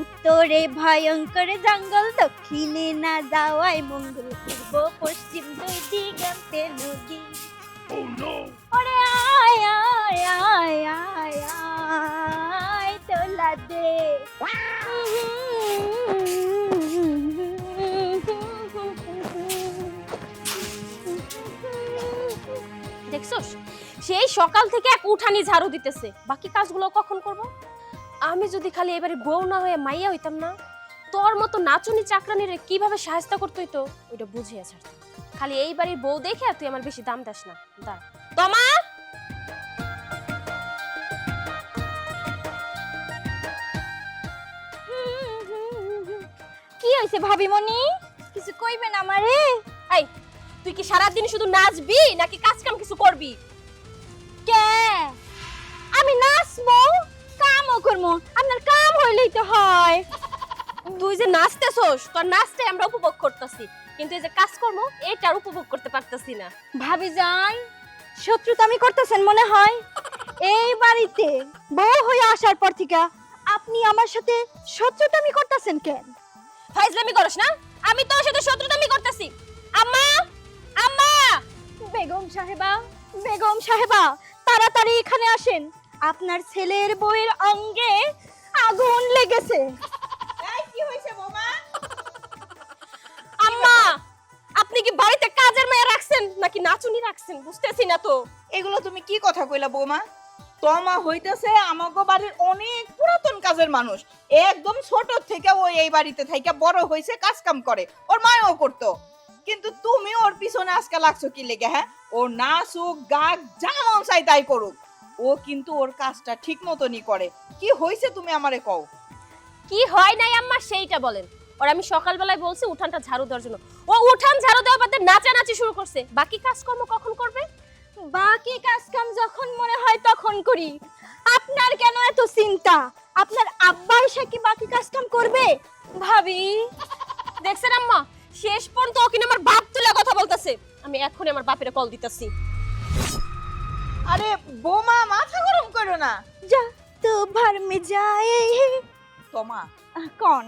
উত্তরে ভয়ঙ্কর জঙ্গল দক্ষিণে না যাওয়ায় মঙ্গল পূর্ব পশ্চিম দুই দিগন্তে নদী ওরে আয় আয় আয় আয় আয় তোলা দে। দেখছস? সেই সকাল থেকে এক উঠানি ঝাড়ু দিতেছে। বাকি কাজগুলো কখন করব? আমি যদি খালি এবারে বউ না হয়ে মাইয়া হইতাম না তোর মতো নাচুনি চাকরানিরে কীভাবে সাহায্য করতে হইতো ওইটা বুঝিয়ে ছাড়তাম। খালি এই বাড়ির বউ দেখে তুই আমার বেশি দাম দাস না। দা তোমা কি হয়েছে ভাবিমণি? কিছু কইবে কইবেন আমারে? এই তুই কি সারাদিন শুধু নাচবি নাকি কাজ কাম কিছু করবি? কে? আমি নাচবো? কামও করব আপনার কাম হইলেই তো হয়। তুই যে নাচতেছস তোর নাচতে আমরা উপভোগ করতেছি। কিন্তু এই যে কাজকর্ম এটার উপভোগ করতে পারতেছি না। ভাবি যান শত্রুতা আমি করতেছেন মনে হয়। এই বাড়িতে বউ হয়ে আসার পর থেকে আপনি আমার সাথে শত্রুতামি করতেছেন কেন? ফাইজলামি করস না? আমি তোর সাথে শত্রুতামি করতেছি। আম্মা! আম্মা! বেগম সাহেবা বেগম সাহেবা তাড়াতাড়ি এখানে আসেন। আপনার ছেলের বইয়ের অঙ্গে আগুন লেগেছে। কি হয়েছে বোমা? আম্মা আপনি কি বাড়িতে কাজের মেয়ে রাখছেন নাকি নাচুনি রাখছেন? বুঝতেছি না তো। এগুলো তুমি কি কথা কইলা বৌমা? তোমা হইতেছে আমাগো বাড়ির অনেক পুরাতন কাজের মানুষ। একদম ছোট থেকে ও এই বাড়িতে থেকে বড় হয়েছে কাজ কাম করে। ওর মায়ও করতো। কিন্তু তুমি ওর পিছনে আজকে লাগছো কি লেগে হ্যাঁ? ও নাচুক গাক যা মন চাই তাই করুক। ও কিন্তু ওর কাজটা ঠিক মতনই করে। কি হয়েছে তুমি আমারে কও? কি হয় নাই আম্মা সেইটা বলেন। ওর আমি সকালবেলায় বলছি উঠানটা ঝাড়ু দেওয়ার জন্য। ও উঠান ঝাড়ু দেওয়া বাদে নাচানাচি শুরু করছে। বাকি কাজকর্ম কখন করবে? বাকি কাজ কাম যখন মনে হয় তখন করি। আপনার কেন এত চিন্তা? আপনার আব্বা এসে কি বাকি কাজ কাম করবে? ভাবি। দেখছেন আম্মা শেষ পর্যন্ত ও কিনা আমার বাপ তুলে কথা বলতেছে। আমি এখনই আমার বাপের কল দিতেছি। আরে বোমা মাথা গরম করো না। যা তো ভার মে যায় তোমা কোন?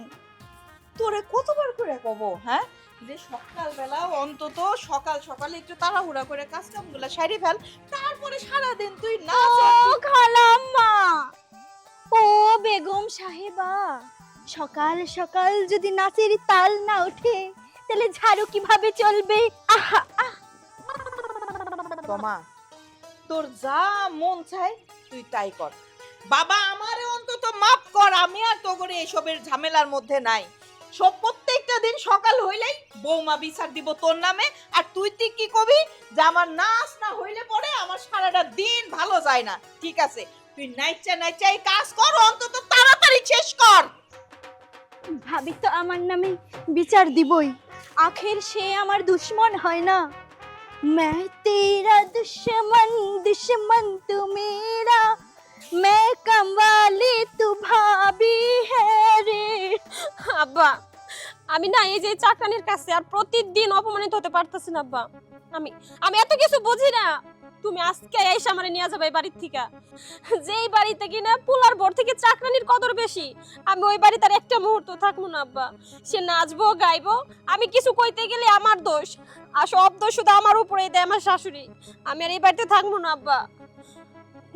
তোরে কতবার করে কব হ্যাঁ? যে সকালবেলা অন্তত সকাল সকালে একটু তাড়াহুড়া করে কাজ কামগুলো সারি ফেল তারপরে সারাদিন তুই ও নাচ মা ও বেগম সাহেবা সকাল সকাল যদি নাচের তাল না ওঠে তাহলে ঝাড়ু কীভাবে চলবে? আহা আহ! তোমা তোর যা মন চায় তুই তাই কর। বাবা, আমারে অন্তত মাফ কর, আমি আর তো করে এসবের ঝামেলার মধ্যে নাই। সব প্রত্যেকটা দিন সকাল হইলেই বৌমা বিচার দিব তোর নামে, আর তুই তুই কি কবি? যে আমার নাচ না হইলে পরে আমার সারাটা দিন ভালো যায় না। ঠিক আছে, তুই নাইচা নাইচা এই কাজ কর, অন্তত তাড়াতাড়ি শেষ কর। ভাবি তো আমার নামে বিচার দিবই। আখের সে আমার দুশ্মন হয় না। मैं तेरा दुश्मन दुश्मन तू मेरा मैं कमवाली तू भाभी है रे আব্বা আমি না এই যে চাকরানির কাছে আর প্রতিদিন অপমানিত হতে পারতেছি না আব্বা আমি আমি এত কিছু বুঝি না তুমি আজকে এসে আমারে নিয়ে যাবে এই বাড়ির থেকে। যেই বাড়িতে কিনা পোলার বর থেকে চাকরানির কদর বেশি, আমি ওই বাড়িতে আর একটা মুহূর্ত থাকব না, আব্বা। সে নাচবো, গাইবো, আমি কিছু কইতে গেলে আমার দোষ, আর সব দোষ শুধু আমার উপরেই দেয় আমার শাশুড়ি। আমি আর এই বাড়িতে থাকব না, আব্বা।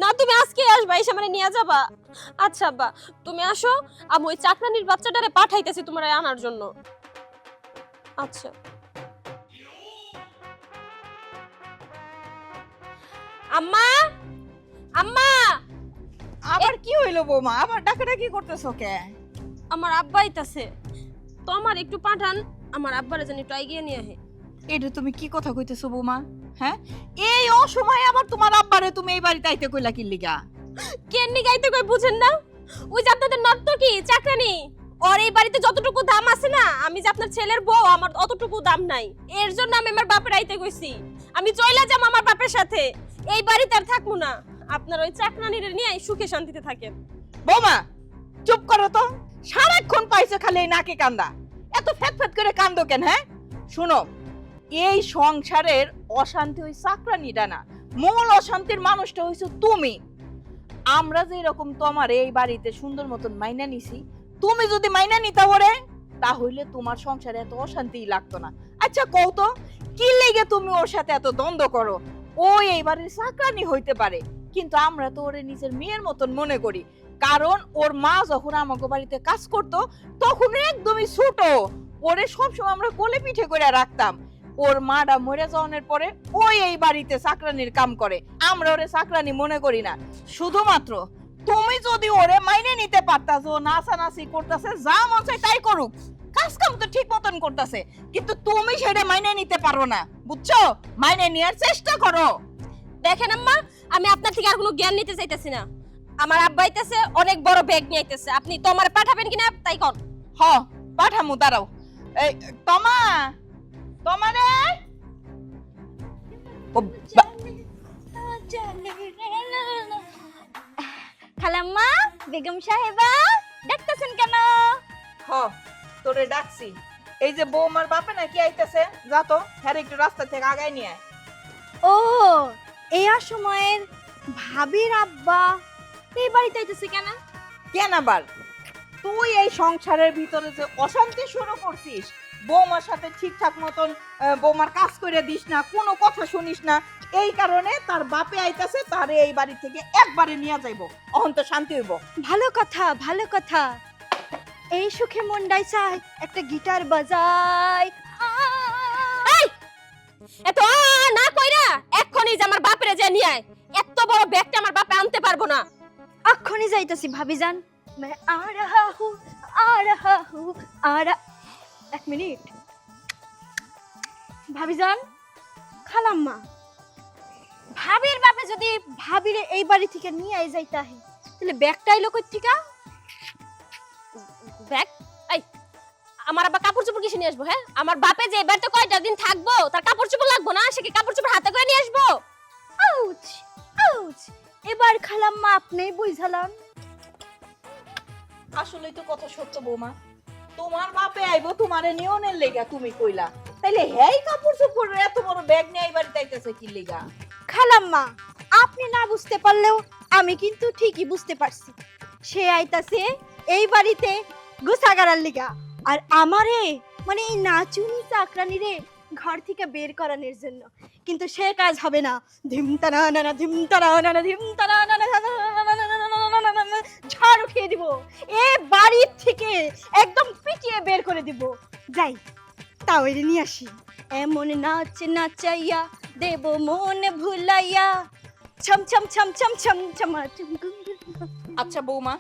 না, তুমি আজকে আসবা, এসে আমারে নিয়ে যাবা। আচ্ছা আব্বা, তুমি আসো, আমি ওই চাকরানির বাচ্চাটারে পাঠাইতেছি তোমার আনার জন্য। আচ্ছা। আম্মা! আম্মা! আবার কি হইল বৌমা? আবার ডাকাডাকি করতেছো কে? আমার আব্বা আইতাছে। তো আমার একটু পাঠান আমার আব্বারে জানি একটু এগিয়ে নিয়ে আহে। এটা তুমি কি কথা কইতেছো বৌমা? হ্যাঁ? এই অসময়ে আবার তোমার আব্বারে তুমি এই বাড়িতে আইতে কইলা কি লিগা কেননি গাইতে কই বুঝেন না? ওই যে আপনাদের নর্তকী চাকরানি। ওর এই বাড়িতে যতটুকু দাম আছে না, আমি যে আপনার ছেলের বউ, আমার অতটুকু দাম নাই। এর জন্য আমি আমার বাপের আইতে কইছি। আমি চইলা যাম আমার বাপের সাথে। এই বাড়িতে আর থাকব না। আপনার ওই চাকরানির নিয়ে সুখে শান্তিতে থাকেন। বৌমা, চুপ করো তো। সারাক্ষণ পাইছে খালি এই নাকে কান্দা। এত ফ্যাত ফ্যাত করে কান্দো কেন হ্যাঁ? শুনো, এই সংসারের অশান্তি ওই চাকরানিটা না। মূল অশান্তির মানুষটা হইছো তুমি। আমরা যে এরকম তোমার এই বাড়িতে সুন্দর মতন মাইনা নিছি তুমি যদি মাইনা নিতে ওরে, তাহলে তোমার সংসারে এত অশান্তি লাগতো না। আচ্ছা কও তো, কি লেগে তুমি ওর সাথে এত দ্বন্দ্ব করো? ও এইবারে চাকরানি হইতে পারে, কিন্তু আমরা তো ওরে নিজের মেয়ের মতন মনে করি। কারণ ওর মা যখন আমাকে বাড়িতে কাজ করত, তখন একদমই ছোট। ওরে সবসময় আমরা কোলে পিঠে করে রাখতাম। ওর মাটা মরে যাওয়ার পরে ওই এই বাড়িতে চাকরানির কাম করে। আমরা ওরে চাকরানি মনে করি না। শুধুমাত্র তুমি যদি ওরে মাইনে নিতে পারতাস ও নাচানাচি করতেছে যা মন চায় তাই করুক। কাজ কাম তো ঠিক মতন করতেছে কিন্তু তুমি সেটা মাইনে নিতে পারো না বুঝছ? মাইনে নেওয়ার চেষ্টা করো। দেখেন আম্মা আমি আপনার থেকে আর কোনো জ্ঞান নিতে চাইতেছি না। আমার আব্বা আইতেছে অনেক বড় ব্যাগ নিয়ে আইতেছে। আপনি তোমার পাঠাবেন কিনা তাই কর হ পাঠামু দাঁড়াও। এই তমা তমা রে ও, বা- খালাম্মা বেগম সাহেবা ডাকতেছেন কেন? হ তোরে ডাকছি। এই যে বৌমার বাপে নাকি আইতেছে যা তো হ্যাঁ একটু রাস্তা থেকে আগায় নিয়ে আয়। ও এই সময়ের ভাবির আব্বা এই বাড়িতে আইতেছে কেন? কেন আবার? তুই এই সংসারের ভিতরে যে অশান্তি শুরু করছিস বৌমার সাথে ঠিকঠাক মতন বৌমার কাজ করে দিস না কোনো কথা শুনিস না এই কারণে তার বাপে আইতাছে তারে এই বাড়ি থেকে একবারে নিয়ে যাইবো অহন তো শান্তি হইব ভালো কথা ভালো কথা এই সুখে মন্ডাই চাই একটা গিটার বাজাই এই এত আ না কইরা এক্ষুনি যে আমার বাপরে যে নিয়ে আয় এত বড় ব্যাগটা আমার বাপে আনতে পারবো না अखोनी जाइतसी भाभी जान मैं आ रहा हूँ आ रहा हूँ आ रहा एक मिनट ভাবি যান খালাম্মা ভাবির বাপে যদি ভাবিরে এই বাড়ি থেকে নিয়ে আই যাইতা হে তাহলে ব্যাগটা আইলো কই থেকে? ব্যাগ? এই আমার আবার কাপড় চোপড় কিসে নিয়ে আসব হ্যাঁ? আমার বাপে যে এবার তো কয়টা দিন থাকব তার কাপড় চোপড় লাগবো না সে কি কাপড় চোপড় হাতে করে নিয়ে আসব? আউচ আউচ এবার খালাম্মা আপনিই বুঝালাম। আসলেই তো কথা সত্য বৌমা। তোমার বাপে আইবো তোমারে নিয়নের লেগা তুমি কইলা। তাইলে হেই কাপড় চোপড় এত বড় ব্যাগ নিয়ে এই বাড়িতে আইতেছে কি লেগা? খালাম্মা আপনি না বুঝতে পারলেও আমি কিন্তু ঠিকই বুঝতে পারছি সে আইতাছে এই বাড়িতে গোসাগারার লিগা আর আমারে মানে এই নাচুনি চাকরানি রে ঘর থেকে বের করানোর জন্য কিন্তু সে কাজ হবে না ধিমতারা নানা ধিমতারা নানা ধিমতারা নানা ঝড় উঠিয়ে দিব এ বাড়ির থেকে একদম পিটিয়ে বের করে দিব যাই তাও এর নিয়ে আসি এমন নাচ নাচাইয়া দেব মন ভুলাইয়া। ছম ছম ছম ছম ছম ছমা। আচ্ছা বৌমা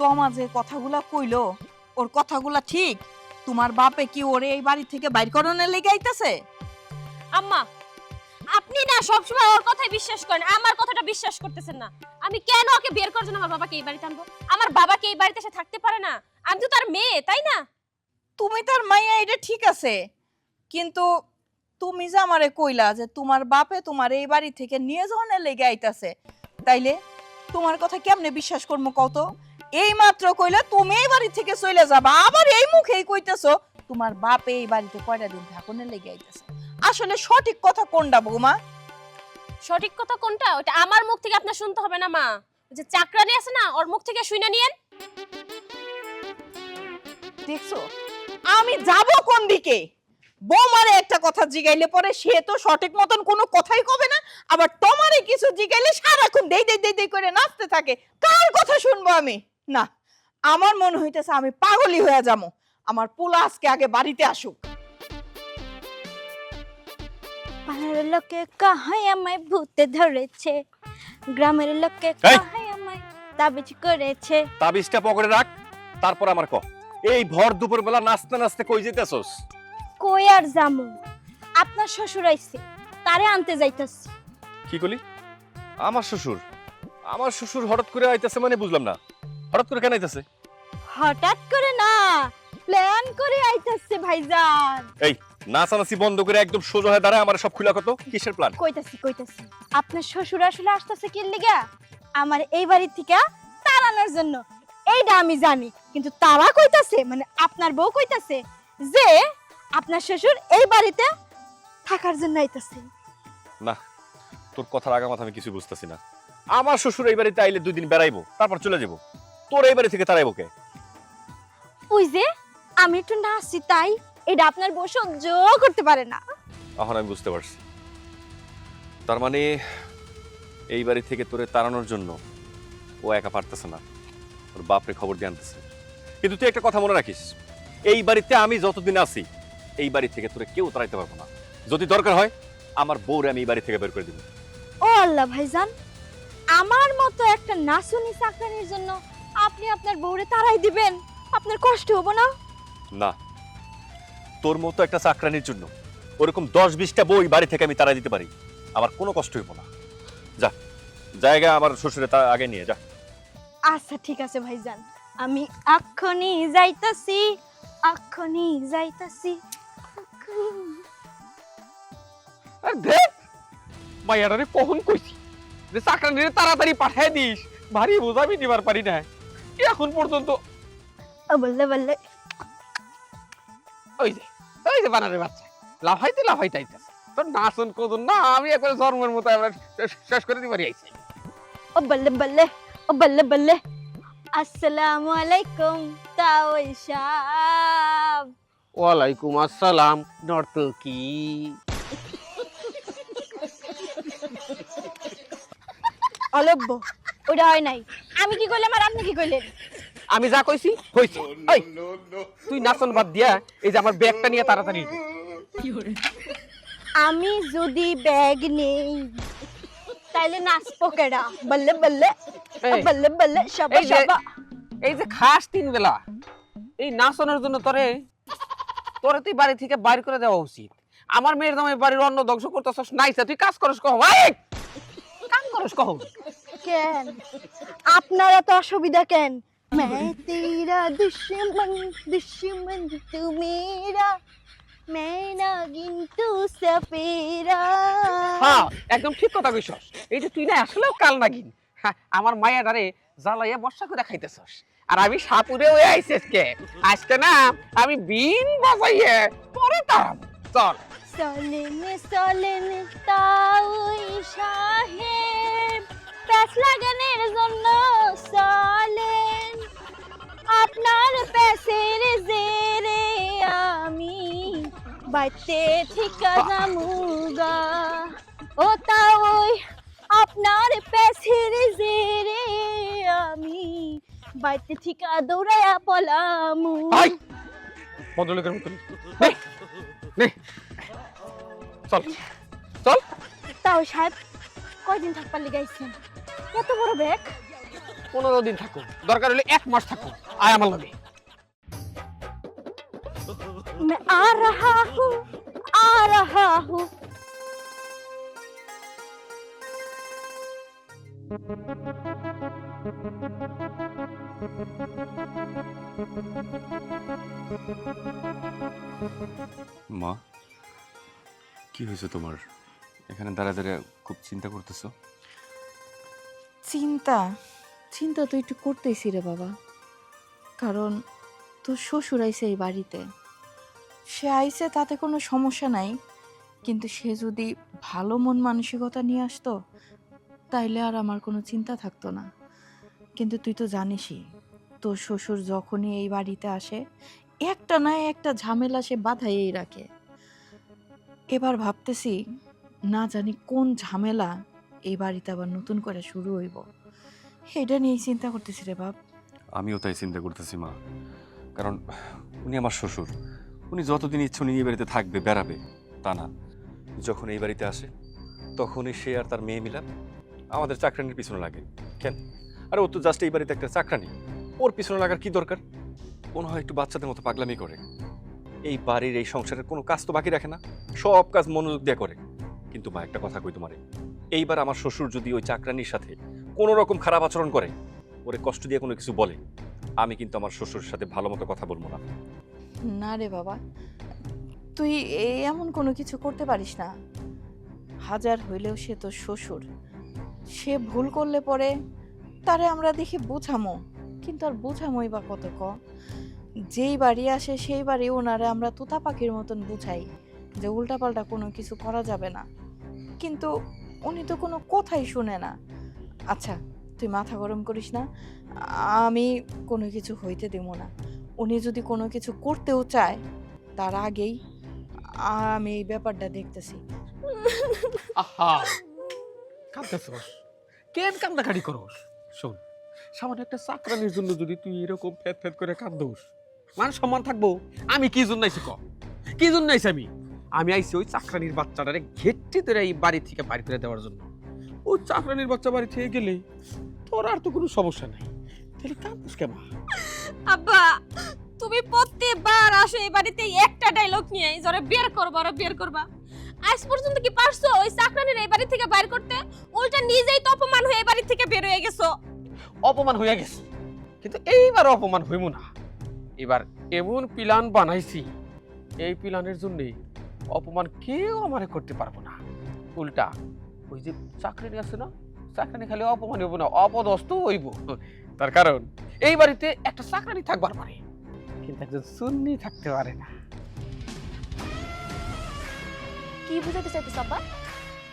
তোমার যে কথাগুলা কইলো ওর কথাগুলা ঠিক? তোমার বাপে কি ওরে এই বাড়ি থেকে বাইর করানোর লেগে আইতাছে? আম্মা আপনি না সবসময় ওর কথাই বিশ্বাস করেন আমার কথাটা বিশ্বাস করতেছেন না। আমি কেন ওকে বের করার জন্য আমার বাবাকে এই বাড়িতে আনব? আমার বাবাকে এই বাড়িতে এসে থাকতে পারে না। আমি তো তার মেয়ে তাই না? তুমি তার মাইয়া এটা ঠিক আছে। কিন্তু তুমি যে আমারে কইলা যে তোমার বাপে তোমার এই বাড়ি থেকে নিয়ে যাওয়ার লেগে আইতাছে তাইলে তোমার কথা কেমনে বিশ্বাস করব কত এই মাত্র কইলে তুমি এই বাড়ি থেকে চলে যাবা আবার এই মুখেই কইতেছো তোমার বাপে এই বাড়িতে কয়টা দিন থাকুনের লেগে আইতাছে। আসলে সঠিক কথা কোনটা বৌমা? সঠিক কথা কোনটা? ওটা আমার মুখ থেকে আপনার শুনতে হবে না মা। যে চাকরানি আছে না ওর মুখ থেকে শুনে নিয়েন। দেখছ? আমি যাব কোন দিকে? বৌমারে একটা কথা জিগাইলে পরে সে তো সঠিক মতন কোনো কথাই কবে না আবার তোমারে কিছু জিগাইলে সারাক্ষণ দেই দেই দেই দেই করে নাচতে থাকে। কার কথা শুনব আমি? না আমার মনে হইতেছে আমি পাগলই হয়ে যাব। আমার পোলা আজকে আগে বাড়িতে আসুক। পাড়ার লোকে কাহাই আমায় ভূতে ধরেছে? গ্রামের লোকে কাহাই আমায় তাবিজ করেছে? তাবিজটা পকেটে রাখ তারপর আমার ক। এই ভর দুপুর বেলা নাচতে নাচতে কই যেতেছস? কই আর জামু আপনার শ্বশুর আইছে তারে আনতে যাইতাছি। কি কলি? আমার শ্বশুর? আমার শ্বশুর হঠাৎ করে আইতাছে মানে বুঝলাম না। হঠাৎ করে কেন আইতাছে? হঠাৎ করে না প্ল্যান করে আইতাছে ভাইজান। এই নাচানাচি বন্ধ করে একদম সোজা হয়ে দাঁড়ায় আমার সব খুলা কত? কিসের প্ল্যান কইতাছি কইতাছি। আপনার শ্বশুর আসলে আসতেছে কি লিগা? আমার এই বাড়ি থেকে তাড়ানোর জন্য। এইটা আমি জানি কিন্তু তারা কইতাছে মানে আপনার বউ কইতাছে যে আপনার শ্বশুর এই বাড়িতে থাকার জন্য আইতাছে। না তোর কথার আগা মাথা আমি কিছু বুঝতেছি না। আমার শ্বশুর এই বাড়িতে আইলে দুই দিন বেড়াইবো তারপর চলে যাব। তোর এই বাড়ি থেকে তারাইবো কে? ওই যে আমি একটু নাচছি তাই এটা আপনার বউ সহ্য করতে পারে না। এখন আমি বুঝতে পারছি। তার মানে এই বাড়ি থেকে তোরে তাড়ানোর জন্য ও একা পারতেছে না। ওর বাপরে খবর দিয়ে আনতেছে। কিন্তু তুই একটা কথা মনে রাখিস এই বাড়িতে আমি যতদিন আছি এই বাড়ি থেকে তোরে কেউ তাড়াইতে পারব না। যদি দরকার হয় আমার বউরে আমি এই বাড়ি থেকে বের করে দিব। ও আল্লাহ ভাইজান আমার মতো একটা নাচুনি চাকরানির জন্য আপনি আপনার বউরে তারাই দিবেন আপনার কষ্ট হব না? না তোর মতো একটা চাকরানির জন্য ওরকম দশ বিশটা বই বাড়ি থেকে আমি তাড়াই দিতে পারি আমার কোনো কষ্ট হইব না। যা জায়গা আমার শ্বশুরে তা আগে নিয়ে যা। আচ্ছা ঠিক আছে ভাইজান আমি এক্ষুনি যাইতাছি এক্ষুনি যাইতাছি। আর দেখ মাইয়াটারে কখন কইছি যে চাকরানিরে তাড়াতাড়ি পাঠায় দিস ভারী বোঝাবি দিবার পারি না। এখন পর্যন্ত বললে বললে। ওই যে ওই যে বানারে বাচ্চা। লাফাইতে লাফাইতে আইতাছে। তোর নাচন কদন না আমি একবারে জন্মের মতো আমরা শেষ- করে দিবারই আইছি। ও বললে বললে ও বললে বললে আসসালামু আলাইকুম তাওই সাহেব ওয়ালাইকুম আসসালাম নর্তকী। অলব্য ওটা হয় নাই। আমি কি করলাম আর আপনি কি করলেন আমি যা কইছি হইছে। ওই তুই নাচন বাদ দিয়া এই যে আমার ব্যাগটা নিয়ে তাড়াতাড়ি। আমি যদি ব্যাগ নেই তাইলে নাচবো কেডা? বললে বললে বললে বললে সবা এই যে- সবা এই যে খাস তিন বেলা। এই নাচনের জন্য তোরে তোরে তুই বাড়ি থেকে বাইর করে দেওয়া উচিত আমার মেয়ের দামে বাড়ির অন্ন ধ্বংস করতেছস নাইসা তুই কাজ করস কহ ভাই কাম করস কহ কেন আপনারা তো অসুবিধা কেন मैं तेरा दुश्मन दुश्मन तू मेरा मैं नागिन तू सपेरा হ্যাঁ একদম ঠিক কথা কইছস এই যে তুই না আসলেও কাল নাগিন হ্যাঁ, আমার মায়াডারে জ্বালাইয়া বর্ষা করে খাইতেছস আর আমি সাপুরে হয়ে আইছিস কে আজকে না আমি বিন বাজাইয়ে পরে তারাম চল। চলেন চলেন তাওই সাহেব প্যাচ লাগানোর জন্য চলেন। আপনার প্যাসের জেরে আমি বাইতে ঠিকা জামুগা। ও তাওই আপনার প্যাসের জেরে আমি বাইতে ঠিকা দৌড়ায়া পলামু আই ভদ্রলোকের মতো নে। নে নে চল চল তাও সাহেব কয়দিন থাকবার লিগাইছেন এত বড় ব্যাগ পনেরো দিন থাকো দরকার হলে এক মাস থাকো আয় আমার লগে मैं आ रहा हूँ आ रहा हूँ মা, কি হয়েছে তোমার? এখানে খুব চিন্তা চিন্তা? চিন্তা তো একটু করতেছি রে বাবা। কারণ তোর শ্বশুর আইছে এই বাড়িতে। সে আইছে তাতে কোনো সমস্যা নাই। কিন্তু সে যদি ভালো মন মানসিকতা নিয়ে আসতো তাইলে আর আমার কোনো চিন্তা থাকতো না। কিন্তু তুই তো জানিসই, তোর শ্বশুর যখনই এই বাড়িতে আসে, একটা না একটা ঝামেলা সে বাধাইয়েই রাখে। এবার ভাবতেছি, না জানি কোন ঝামেলা এই বাড়িতে আবার নতুন করে শুরু হইব। এটা নিয়েই চিন্তা করতেছি রে বাপ। আমিও তাই চিন্তা করতেছি, মা। কারণ উনি আমার শ্বশুর। উনি যতদিন ইচ্ছে উনি এই বাড়িতে থাকবে, বেড়াবে, তা না। যখন এই বাড়িতে আসে, তখনই সে আর তার মেয়ে মিলা আমাদের চাকরানির পিছনে লাগে, কেন? আরে ও তো জাস্ট এই বাড়িতে একটা চাকরানি। ওর পিছনে লাগার কি দরকার? মনে হয় একটু বাচ্চাদের মতো পাগলামি করে। এই বাড়ির, এই সংসারের কোনো কাজ তো বাকি রাখে না। সব কাজ মনোযোগ দিয়ে করে। কিন্তু মা, একটা কথা কই তোমারে। এইবার আমার শ্বশুর যদি ওই চাকরানির সাথে কোনো রকম খারাপ আচরণ করে, ওরে কষ্ট দিয়ে কোনো কিছু বলে, আমি কিন্তু আমার শ্বশুরের সাথে ভালো মতো কথা বলব না। না রে বাবা, তুই এমন কোনো কিছু করতে পারিস না। হাজার হইলেও সে তো শ্বশুর। সে ভুল করলে পরে তারে আমরা দেখি বোঝামো, কিন্তু আর বোঝামোই বা কত ক যেই বাড়ি আসে সেই বাড়ি ওনারে আমরা তোতা পাখির মতন বুঝাই যে উল্টাপাল্টা কোনো কিছু করা যাবে না। কিন্তু উনি তো কোনো কথাই শুনে না। আচ্ছা তুই মাথা গরম করিস না, আমি কোনো কিছু হইতে দেবো না। উনি যদি কোনো কিছু করতেও চায়, তার আগেই আমি এই ব্যাপারটা দেখতেছি। আহা! কান্দাছস কেন কান্দাকাটি করস? শোন, সামান্য একটা চাকরানির জন্য যদি তুই এরকম ফেদ ফেদ করে কান্দোস, মান সম্মান থাকব? আমি কি জন্য আইছি ক? কি জন্য আইছি আমি? আমি আইছি ওই চাকরানির বাচ্চাটারে ঘেটে ধরে এই বাড়ি থেকে বাড়ি করে দেওয়ার জন্য। ওই চাকরানির বাচ্চা বাড়ি থেকে গেলে তোর আর তো কোনো সমস্যা নাই। তাহলে কান্দোস কেমন আব্বা, তুমি প্রত্যেকবার আসো এই বাড়িতে, একটা ডায়লগ নিয়ে জরে বের করবা আর বের করবা। আজ পর্যন্ত কি পারছ ওই চাকরানির এই বাড়ি থেকে বাইর করতে? উল্টা নিজেই তো অপমান হয়ে এই বাড়ি থেকে বের হয়ে গেছো। অপমান হয়ে গেছে। কিন্তু এইবার অপমান হইব না। এবার এমন প্ল্যান বানাইছি, এই প্ল্যানের জন্য অপমান কেউ আমারে করতে পারব না। উল্টা, ওই যে চাকরি আছে না চাকরি খালি অপমান হইব না, অপদস্থ হইব। তার কারণ, এই বাড়িতে একটা চাকরানি থাকবার পারে, কিন্তু একজন সুন্নি থাকতে পারে না। কি বুঝাতে চাইতেছ আব্বা?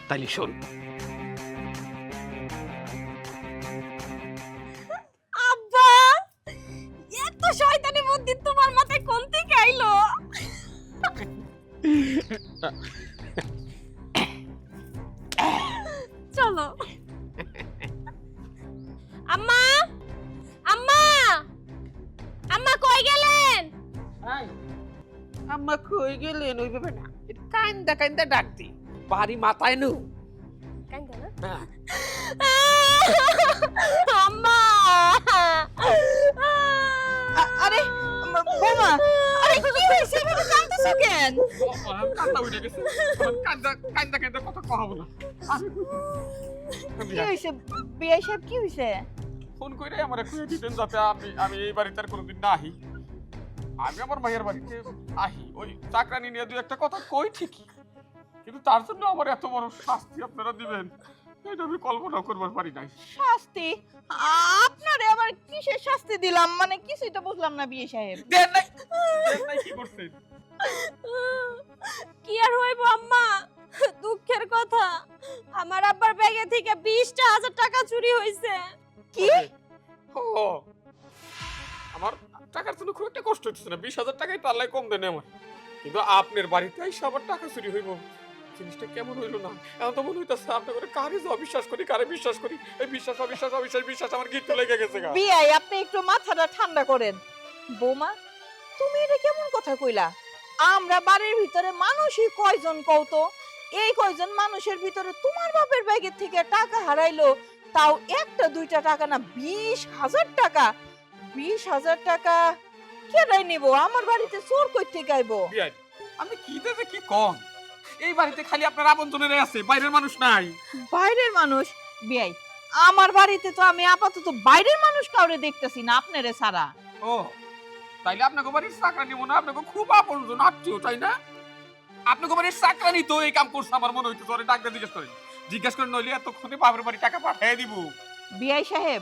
তাইলে শোন। আব্বা এত শয়তানি বুদ্ধি তোমার মাথায় কোন থেকে আইলো? চলো। আম্মা আম্মা! আম্মা কই গেলেন? ওই ভেবে না এটা কান্দা কান্দা ডাকতি বাড়ি মাথায় নু কান্দা না? হ্যাঁ। আম্মা! আরে বোমা আরে কি হয়েছে? এভাবে কাঁদতেছো কেন? কান্দা উঠে গেছে। কান্দা কান্দা কান্দা কথা কহাবো না। কি হয়েছে? বিআই সাহেব কি হয়েছে? ফোন করে আমার খুঁজে দিতেন যাতে আমি আমি এই বাড়িতে আর কোনোদিন না আহি আমি আমার ভাইয়ের বাড়িতে আহি ওই চাকরানি নিয়ে দু একটা কথা কই ঠিকই। কিন্তু তার জন্য আমার এত বড় শাস্তি আপনারা দিবেন এটা আমি কল্পনা করবার পারি নাই। শাস্তি? আপনারে আবার কিসের শাস্তি দিলাম? মানে কিছুই তো বুঝলাম না বিয়ে সাহেব। দেন নাই দেন নাই কি করছেন? কি আর হইব আম্মা? দুঃখের কথা। আমার আব্বার ব্যাগে থেকে বিশটা হাজার টাকা চুরি হয়েছে কি? ও টাকার জন্য খুব একটা কষ্ট হচ্ছে না। বিশ হাজার টাকাই তো আল্লাহ কম দেন আমার। কিন্তু আপনার বাড়িতে এসে আবার টাকা চুরি হইব। জিনিসটা কেমন হইল না? এখন তো মনে হইতেছে আপনি করে কারে যে অবিশ্বাস করি, কারে বিশ্বাস করি? এই বিশ্বাস, অবিশ্বাস অবিশ্বাস, বিশ্বাস আমার গিট্টু লেগে গেছে গা। বিআই, আপনি একটু মাথাটা ঠান্ডা করেন। বৌমা, তুমি এটা কেমন কথা কইলা? আমরা বাড়ির ভিতরে মানুষই কয়জন কওতো এই কয়জন মানুষের ভিতরে তোমার বাপের ব্যাগের থেকে টাকা হারাইলো, তাও একটা দুইটা টাকা না, বিশ হাজার টাকা? বিশ হাজার টাকা। কেডাই নিব? আমার বাড়িতে চোর কই থেকে আইবো বিয়াই আপনি কি দেবে কি কম? এই বাড়িতে খালি আপনার আপনজনেরাই আছে বাইরের মানুষ নাই। বাইরের মানুষ? বিয়াই আমার বাড়িতে তো আমি আপাতত বাইরের মানুষ কাউরে দেখতেছি না আপনারে ছাড়া। ও তাইলে আপনাকে বাড়ির চাকরানি মনে হয় আপনাকে খুব আপনজন আত্মীয় তাই না? আপনাকে বাড়ির চাকরানি তো এই কাম করছে আমার মনে হইতো তোরে ডাক্তার জিজ্ঞেস করেন। জিজ্ঞেস করে নইলে এতক্ষণে বাপের বাড়ি টাকা পাঠিয়ে দিব। বিআই সাহেব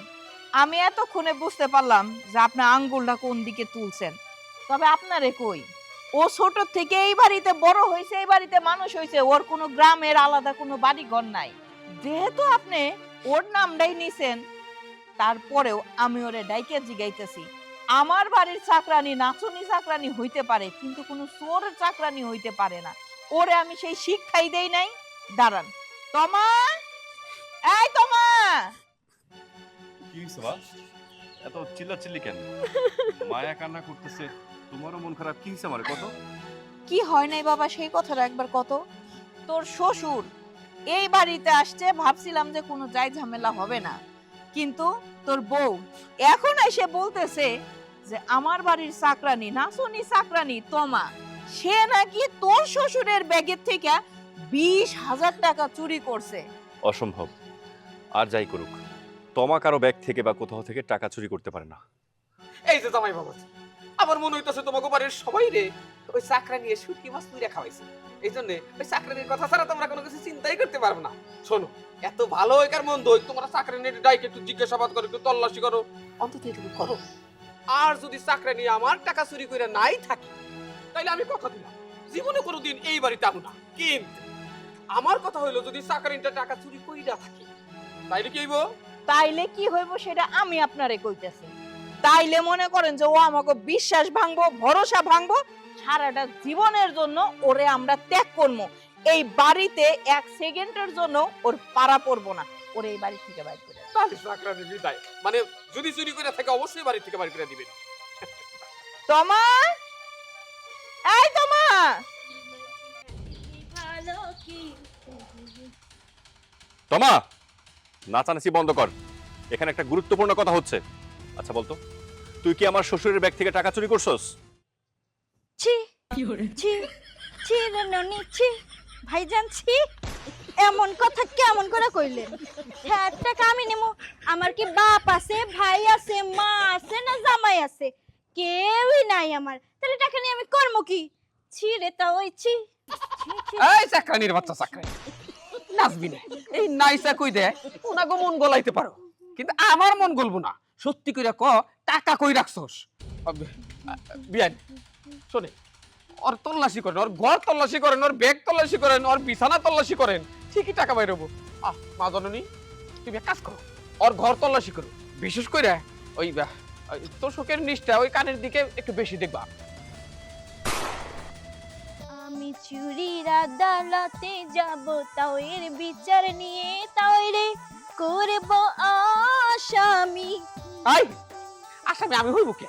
আমি এতক্ষণে বুঝতে পারলাম যে আপনি আঙ্গুলটা কোন দিকে তুলছেন। তবে আপনারে কই? ও ছোট থেকে এই বাড়িতে বড় হয়েছে, এই বাড়িতে মানুষ হয়েছে, ওর কোনো গ্রামের আলাদা কোনো বাড়ি ঘর নাই। যেহেতু আপনি ওর নামটাই নিছেন, তারপরেও আমি ওরে ডাইকে জিগাইতেছি। আমার বাড়ির চাকরানি নাচনি চাকরানি হইতে পারে, কিন্তু কোনো চোরের চাকরানি হইতে পারে না। ওরে আমি সেই শিক্ষাই দেই নাই। দাঁড়ান। তমা! এই তমা! কি হয়েছে বা? এত চিল্লাচিল্লি কেন? মায়া কান্না করতেছে তোমারও মন খারাপ কি হয়েছে আমার কত? কি হয় নাই বাবা সেই কথাটা একবার কত? তোর শ্বশুর এই বাড়িতে আসছে ভাবছিলাম যে কোনো যাই ঝামেলা হবে না। কিন্তু তোর বউ এখন এসে বলতেছে যে আমার বাড়ির চাকরানি নাচনি চাকরানি তোমা সে নাকি তোর শ্বশুরের ব্যাগের থেকে বিশ হাজার টাকা চুরি করছে। অসম্ভব। আর যাই করুক। তমা কারও ব্যাগ থেকে বা কোথাও থেকে টাকা চুরি করতে পারে না। এই যে জামাই বাবা আমার মনে হইতেছে তোমাকে বাড়ির সবাই রে। ওই চাকরা নিয়ে শুটকি মাছ পুইরা খাওয়াইছে। এই জন্য ওই চাকরানির কথা ছাড়া তোমরা কোনো কিছু চিন্তাই করতে পারবে না। শোনো, এত ভালো একার মন্দ হই তোমরা চাকরানির ডাইকে একটু জিজ্ঞাসাবাদ করো, একটু তল্লাশি করো। অন্তত এটুকু করো। আর যদি চাকরানি আমার টাকা চুরি করে নাই থাকে, তাইলে আমি কথা দিলাম। জীবনে কোনোদিন এই বাড়িতে আমু না। কিন্তু আমার কথা হইল, যদি চাকরানিটা টাকা চুরি কইরা থাকে, তাইলে কি হইব? তাইলে কি হইব সেটা আমি আপনারে কইতেছি। তাইলে মনে করেন যে ও আমাকে বিশ্বাস ভাঙবো ভরসা ভাঙবো সারাটা জীবনের জন্য ওরে আমরা ত্যাগ করব এই বাড়িতে এক সেকেন্ডের জন্য ওর পাড়া পড়ব না। ওরে এই বাড়ি থেকে বাইর করে বিদায়। মানে যদি চুরি করে থাকে অবশ্যই বাড়ি থেকে বাড়ি করে দিবেন তোমা! এই তোমা! তমা! নাচানাচি বন্ধ কর। এখানে একটা গুরুত্বপূর্ণ কথা হচ্ছে। আচ্ছা বলতো। তুই কি আমার শ্বশুরের ব্যাগ থেকে টাকা চুরি করছস? ছি ছি ছি রে ননি ছি। ভাইজান ছি। এমন কথা কেমন করে কইলেন? হ্যাঁ টাকা আমি নেব আমার কি বাপ আছে ভাই আছে মা আছে না জামাই আছে? কেউই নাই আমার। তাহলে টাকা নিয়ে আমি কর্ম কি? ছি রে তা ওই ছি। ছি, ছি। এই চাকরানির বাচ্চা চাকরানি। নাচবি না এই নাইসা কই দে ওনাকে মন গলাইতে পারো। কিন্তু আমার মন গলবো না। সত্যি কইরা ক, টাকা কই রাখছস? বিয়ান, শোনে, ওর তল্লাশি করেন, ওর ঘর তল্লাশি করেন, ওর ব্যাগ তল্লাশি করেন, ওর বিছানা তল্লাশি করেন, ঠিকই টাকা বাইরবো আহ, মা জননী, তুমি এক কাজ করো, ওর ঘর তল্লাশি করো। বিশেষ করে ওই ওই তোষকের নিচটা ওই কানের দিকে একটু বেশি দেখবা। চুরির আদালতে যাব তাও এর বিচার নিয়ে তাও রে করব আসামি। আই আসামি আমি হইব কে?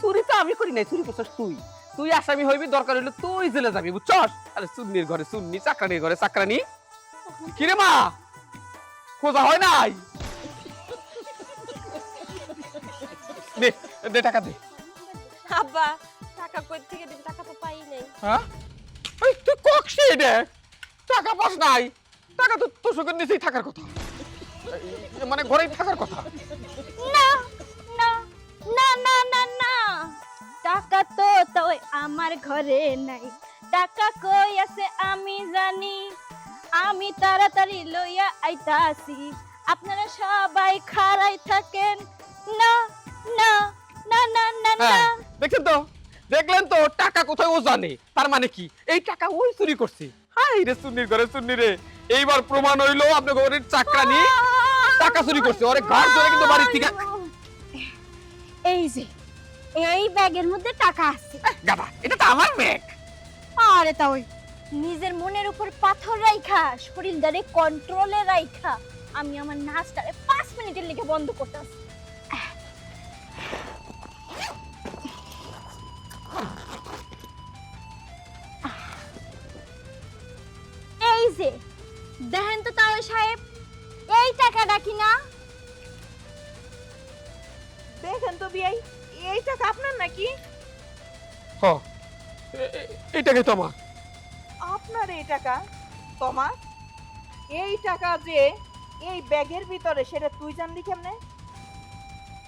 চুরি তো আমি করি নাই চুরি করছস তুই। তুই আসামি হইবি দরকার হইলে তুই জেলে যাবি বুঝছস? আরে সুন্নির ঘরে সুন্নি চাকরানির ঘরে চাকরানি। কিরে মা খোঁজা হয় নাই? দে দে টাকা দে। আব্বা টাকা কই থেকে দিবি? টাকা তো পাই নাই। হ্যাঁ? তুই কক্সি দে টাকা পাস নাই। টাকা তো নিচেই থাকার কথা। মানে ঘরেই থাকার কথা। না না না না না না। টাকা তো তো আমার ঘরে নাই। টাকা কই আছে আমি জানি। আমি তাড়াতাড়ি লইয়া আইতাছি। আপনারা সবাই খাড়াই থাকেন। না না না না না না। হ্যাঁ দেখছেন তো? দেখলেন তো টাকা কোথায় ও জানে? তার মানে কি? এই টাকা ওই চুরি করছে। হাই রে সুন্নির ঘরে সুন্নি রে। এইবার প্রমাণ হইল আপনার ঘরের চাকরানি টাকা চুরি করছে। ওরে ঘর ধরে কিন্তু বাড়ির থেকে এই যে এই ব্যাগের মধ্যে টাকা আছে। গাদা এটা তো আমার ব্যাগ। আরে তা ওই নিজের মনের উপর পাথর রাইখা শরীরটারে কন্ট্রোলে রাইখা। আমি আমার নাচটারে পাঁচ মিনিটের লিখে বন্ধ করতেছি এই যে দেখেন তো তাও সাহেব এই টাকাটা কি না। দেখেন তো বিয়াই এই টাকা আপনার নাকি? হ এই টাকাই তো আমার আপনার এই টাকা তোমা এই টাকা যে এই ব্যাগের ভিতরে সেটা তুই জানলি কেমনে?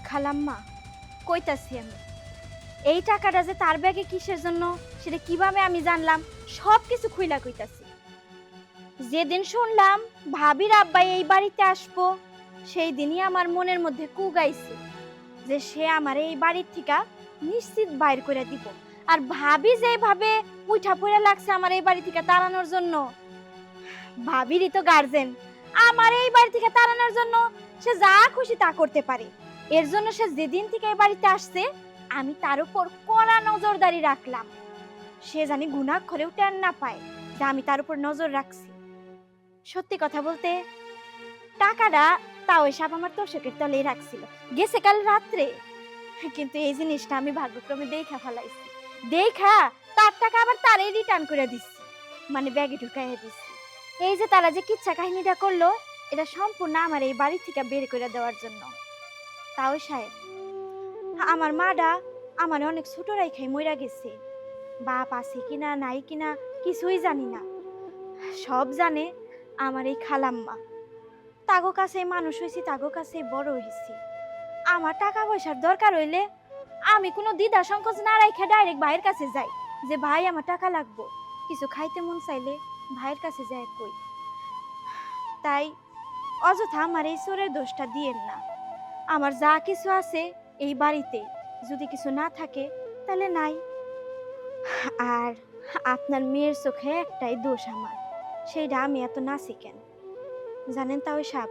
খালাম্মা কইতাছি আমি এই টাকাটা যে তার ব্যাগে কিসের জন্য সেটা কীভাবে আমি জানলাম সব কিছু খুইলা কইতাছি। যেদিন শুনলাম ভাবির আব্বাই এই বাড়িতে আসব, সেই দিনই আমার মনের মধ্যে কু গাইছে যে সে আমার এই বাড়ির থেকে নিশ্চিত বাইর করে দিব। আর ভাবি যেভাবে উঠা পড়ে লাগছে আমার এই বাড়ি থেকে তাড়ানোর জন্য। ভাবিরই তো গার্জেন আমার এই বাড়ি থেকে তাড়ানোর জন্য সে যা খুশি তা করতে পারে। এর জন্য সে যেদিন থেকে এই বাড়িতে আসছে, আমি তার উপর কড়া নজরদারি রাখলাম। সে জানি গুণাক্ষরেও টের না পায় যে আমি তার উপর নজর রাখছি। সত্যি কথা বলতে, টাকাটা তাও এসব আমার তোষকের তলেই রাখছিল। গেছে কাল রাত্রে। কিন্তু এই জিনিসটা আমি ভাগ্যক্রমে দেখা ফেলাইছি। দেখা, তার টাকা আবার তারই রিটার্ন করে দিচ্ছি। মানে ব্যাগে ঢুকাইয়া দিচ্ছি। এই যে তারা যে কিচ্ছা কাহিনীটা করল, এটা সম্পূর্ণ আমার এই বাড়ি থেকে বের করে দেওয়ার জন্য। তাও সাহেব, আমার মাডা আমার অনেক ছোট রাইখাই মইরা গেছে। বাপ আছে কিনা, নাই কিনা, কিছুই জানি না। সব জানে আমার এই খালাম্মা। তাগো কাছে মানুষ হয়েছি তাগো কাছে বড় হয়েছি আমার টাকা পয়সার দরকার হইলে আমি কোনো দ্বিধা সংকোচ না রাইখে ডাইরেক্ট ভাইয়ের কাছে যাই, যে ভাই আমার টাকা লাগবো। কিছু খাইতে মন চাইলে ভাইয়ের কাছে যায় কই। তাই অযথা আমার এই চোরের দোষটা দিয়েন না। আমার যা কিছু আছে এই বাড়িতে, যদি কিছু না থাকে তাহলে নাই। আর আপনার মেয়ের চোখে একটাই দোষ আমার। সেইটা আমি এত নাচি কেন? জানেন তাও সাপ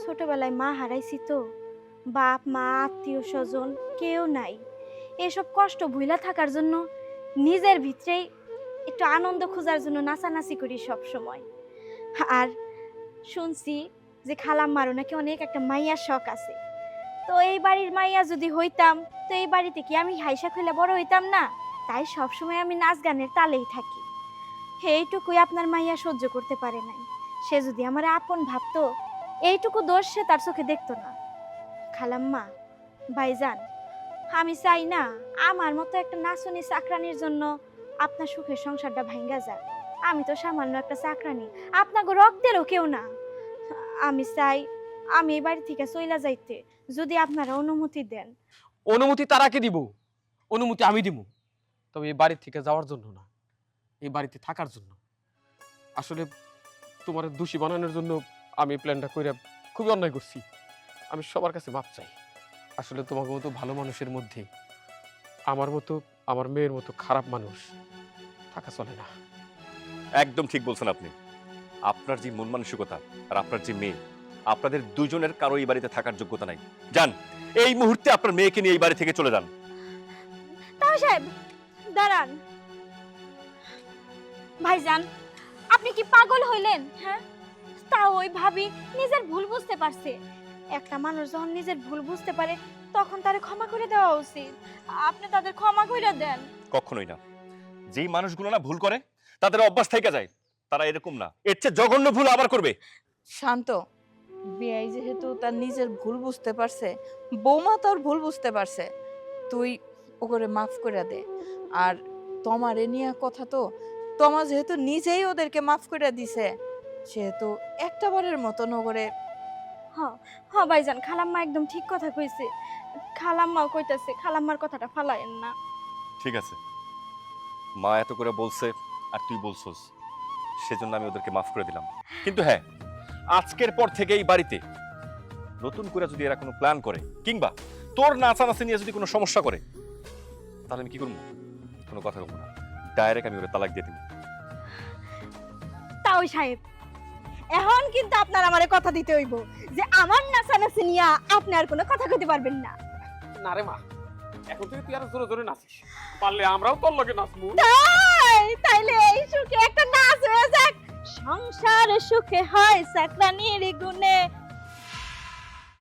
ছোটবেলায় মা হারাইছি তো। বাপ, মা, আত্মীয়, স্বজন, কেউ নাই। এসব কষ্ট ভুলা থাকার জন্য নিজের ভিতরেই একটু আনন্দ খোঁজার জন্য নাচানাচি করি সব সময়। আর শুনছি যে খালাম্মারও নাকি অনেক একটা মাইয়ার শখ আছে। তো এই বাড়ির মাইয়া যদি হইতাম, তো এই বাড়িতে কি আমি হাইসা খুলে বড় হইতাম না? তাই সবসময় আমি নাচ গানের তালেই থাকি। এইটুকুই আপনার মাইয়া সহ্য করতে পারে নাই। সে যদি আমার আপন ভাবতো, এইটুকু দোষ সে তার চোখে দেখতো না। খালাম্মা, ভাইজান, আমি চাই না আমার মতো একটা নাচনি চাকরানির জন্য আপনার সুখের সংসারটা ভাঙ্গা যাক। আমি তো সামান্য একটা চাকরানি, আপনাকে রক্তেরও কেউ না। আমি চাই আমি এই বাড়ি থেকে চইলা যাইতে, যদি আপনারা অনুমতি দেন। অনুমতি তারাকে দিব। অনুমতি আমি দিব তবে এই বাড়ি থেকে যাওয়ার জন্য না। এই বাড়িতে থাকার জন্য। আসলে তোমার দোষী বানানোর জন্য আমি এই প্ল্যানটা করে খুবই অন্যায় করছি। আমি সবার কাছে মাপ চাই। আসলে তোমাকে মতো ভালো মানুষের মধ্যে আমার মতো আমার মেয়ের মতো খারাপ মানুষ থাকা চলে না। একদম ঠিক বলছেন আপনি। আপনার যে মন মানসিকতা আর আপনার যে মেয়ে আপনাদের দুজনের কারও এই বাড়িতে থাকার যোগ্যতা নাই। যান এই মুহূর্তে আপনার মেয়েকে নিয়ে এই বাড়ি থেকে চলে যান। সাহেব দাঁড়ান। ভাইজান আপনি কি পাগল হইলেন? হ্যাঁ? তাও ওই ভাবি নিজের ভুল বুঝতে পারছে। একটা মানুষ যখন নিজের ভুল বুঝতে পারে তখন তারে ক্ষমা করে দেওয়া উচিত। আপনি তাদের ক্ষমা করে দেন। কখনোই না। যেই মানুষগুলো না ভুল করে তাদের অভ্যাস থেকে যায়। তারা এরকম না। এর চেয়ে জঘন্য ভুল আবার করবে। শান্ত বিয়াই যেহেতু তার নিজের ভুল বুঝতে পারছে বৌমা তোর ভুল বুঝতে পারছে তুই ওকে মাফ করে দে। আর তোমার এ নিয়ে কথা তো তোমা যেহেতু নিজেই ওদেরকে মাফ করে দিছে সেহেতু একটা বারের মতন ওগরে হ হ ভাইজান খালাম্মা একদম ঠিক কথা কইছে। খালাম্মাও কইতাছে খালাম্মার কথাটা ফালায়েন না। ঠিক আছে। মা এত করে বলছে আর তুই বলছস সেজন্য আমি ওদেরকে মাফ করে দিলাম। কিন্তু হ্যাঁ আজকের পর থেকে এই বাড়িতে নতুন করে যদি এরা কোনো প্ল্যান করে কিংবা তোর নাচানাচি নিয়ে যদি কোনো সমস্যা করে তাহলে আমি কি করব? কোনো কথা বলব না। ডাইরেক্ট আমি ওরা তালাক দিয়ে দিব। তাও সাহেব। এখন কিন্তু আপনার আমারে কথা দিতে হইব যে আমার নাচানাচি নিয়া আপনি আর কোনো কথা কইতে পারবেন না। না রে মা এখন থেকে তুই আর জোরে জোরে নাচিস। পারলে আমরাও তোর লগে নাচবো। তাই তাইলে এই সুখে একটা নাচ হয়ে যাক। সংসার সুখে হয় সাকরানির গুণে।